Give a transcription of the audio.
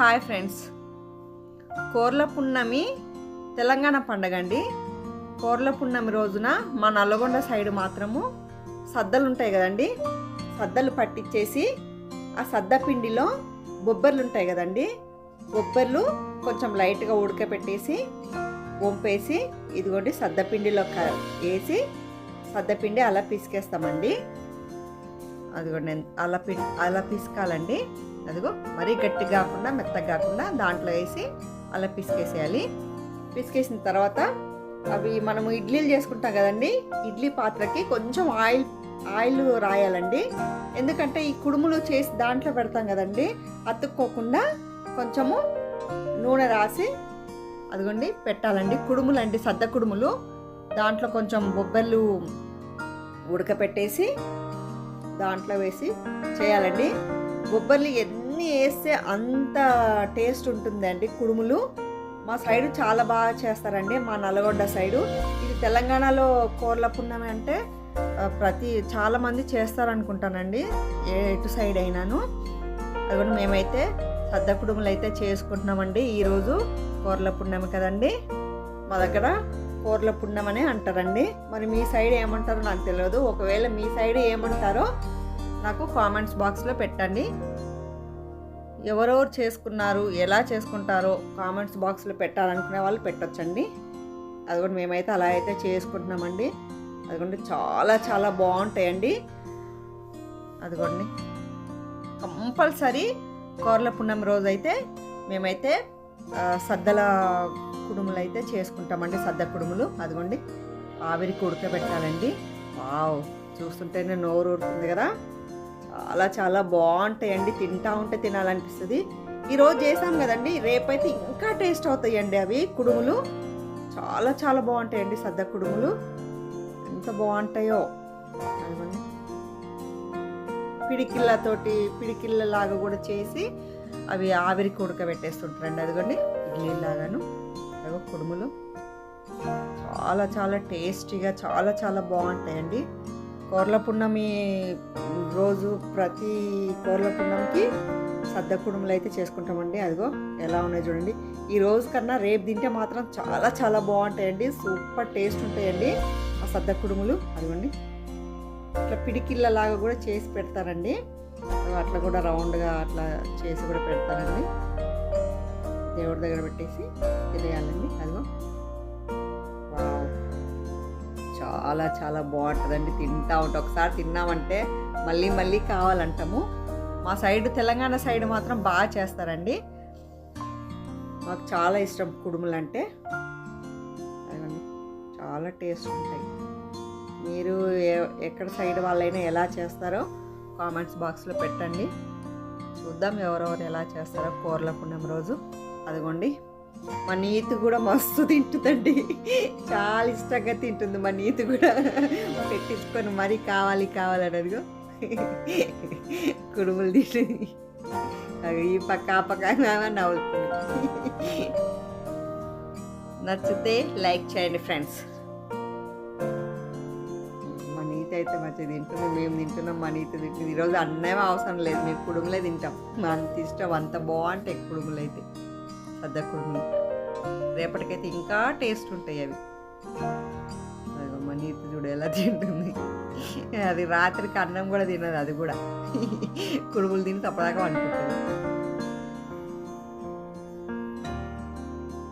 Hi friends. కోర్ల పున్నమి తెలంగాణ పండగ అండి కోర్ల పున్నమి రోజున మా నల్లగొండ సైడ్ మాత్రము సద్దలు ఉంటాయి కదండి. సద్దలు పట్టించేసి ఆ సద్ద పిండిలో బొబ్బర్లు ఉంటాయి కదండి. బొబ్బర్లు కొంచెం లైట్గా ఉడకపెట్టేసి వంపేసి ఇదిగోండి సద్దపిండిలో క- వేసి సద్దపిండి అలా పిసికేస్తామండి. అదిగోండి అలా పి అలా పిసకాలండి. అదిగో మరీ గట్టి కాకుండా మెత్తగా కాకుండా దాంట్లో వేసి అలా పిసికేసేయాలి. పిసికేసిన తర్వాత అవి మనము ఇడ్లీలు చేసుకుంటాం కదండి ఇడ్లీ పాత్రకి కొంచెం ఆయిల్ ఆయిల్ రాయాలండి. ఎందుకంటే ఈ కుడుములు చేసి దాంట్లో పెడతాం కదండి అతుక్కోకుండా కొంచెము నూనె రాసి అదిగోండి పెట్టాలండి. కుడుములు అండి సద్ద కుడుములు. దాంట్లో కొంచెం బొబ్బర్లు ఉడకపెట్టేసి దాంట్లో వేసి చేయాలండి. బొబ్బర్లు ఎన్ని వేస్తే అంత టేస్ట్ ఉంటుందండి. కుడుములు మా సైడు చాలా బాగా చేస్తారండి మా నల్లగొండ సైడు. ఇది తెలంగాణలో కోర్ల పున్నమి అంటే ప్రతి చాలా మంది చేస్తారనుకుంటానండి ఏ ఎటు సైడ్ అయినాను. అది కూడా మేమైతే సద్ద కుడుములు అయితే చేసుకుంటున్నామండి ఈరోజు కోర్ల పున్నమి కదండి. మా దగ్గర కోర్ల పున్నమనే అంటారండి. మరి మీ సైడ్ ఏమంటారో నాకు తెలియదు ఒకవేళ మీ సైడ్ ఏమంటారో నాకు కామెంట్స్ బాక్స్లో పెట్టండి. ఎవరెవరు చేసుకున్నారు ఎలా చేసుకుంటారో కామెంట్స్ బాక్స్లో పెట్టాలనుకునే వాళ్ళు పెట్టొచ్చండి. అది కూడా మేమైతే అలా అయితే చేసుకుంటున్నామండి. అదిగోండి చాలా చాలా బాగుంటాయండి. అదిగోండి కంపల్సరీ కోర్ల పున్నమి రోజు అయితే మేమైతే సద్దల కుడుములు అయితే చేసుకుంటామండి సద్ద కుడుములు. అదిగోండి ఆవిరికి ఉడకబెట్టాలండి. వావ్ చూస్తుంటేనే నోరు ఊరుతుంది కదా. చాలా చాలా బాగుంటాయండి తింటా ఉంటే తినాలనిపిస్తుంది. ఈరోజు చేసాం కదండి రేపైతే ఇంకా టేస్ట్ అవుతాయండి అవి కుడుములు. చాలా చాలా బాగుంటాయండి సద్ద కుడుములు. ఎంత బాగుంటాయో. పిడికిళ్ళతోటి పిడికిళ్ళలాగా కూడా చేసి అవి ఆవిరికి ఉడకబెట్టేస్తుంటారండి. అదిగోండి ఇడ్లీలాగాను. అదిగో కుడుములు. చాలా చాలా టేస్టీగా చాలా చాలా బాగుంటాయండి. కోర్ల పున్నమి రోజు ప్రతి కోర్ల పున్నమికి సద్ద కుడుములు అయితే చేసుకుంటామండి. అదిగో ఎలా ఉన్నాయి చూడండి. ఈ రోజు కన్నా రేపు తింటే మాత్రం చాలా చాలా బాగుంటాయండి. సూపర్ టేస్ట్ ఉంటాయండి ఆ సద్ద కుడుములు అదిగోండి. ఇట్లా పిడికిళ్ళలాగా కూడా చేసి పెడతారండి. అట్లా కూడా రౌండ్గా అట్లా చేసి కూడా పెడతారండి. దేవుడి దగ్గర పెట్టేసి తినేయాలండి. అదిగో. చాలా చాలా బాగుంటుందండి. తింటా ఉంటాం ఒకసారి తిన్నామంటే మళ్ళీ మళ్ళీ కావాలంటాము. మా సైడ్ తెలంగాణ సైడ్ మాత్రం బాగా చేస్తారండి. మాకు చాలా ఇష్టం కుడుములు అంటే చాలా టేస్ట్ ఉంటాయి. మీరు ఎక్కడ సైడ్ వాళ్ళైనా ఎలా చేస్తారో కామెంట్స్ బాక్స్లో పెట్టండి. చూద్దాం ఎవరెవరు ఎలా చేస్తారో కూరల పుణ్యం రోజు. అదిగోండి. మా నీతి కూడా మస్తు తింటుందండి. చాలా ఇష్టంగా తింటుంది మా నీతి కూడా. పెట్టించుకొని మరీ కావాలి కావాలని అదిగో. కుడుములు తింటుంది. ఈ పక్క ఆ పక్క నవ్వుతుంది. నచ్చితే లైక్ చేయండి ఫ్రెండ్స్. మా నీతి అయితే మంచిగా తింటుంది. మేము తింటున్నాం మా నీతి తింటుంది. ఈరోజు అన్నం అవసరం లేదు. మేము కుడుములే తింటాం. అంత ఇష్టం అంత బాగుంటాయి కుడుములు అయితే. సద్ద రేపటికైతే ఇంకా టేస్ట్ ఉంటాయి అవి. మా నీతి చూడు ఎలా తింటుంది. అది రాత్రికి అన్నం కూడా తినదు అది కూడా. కుడుములు తిని తప్పదాకా అనుకుంటుంది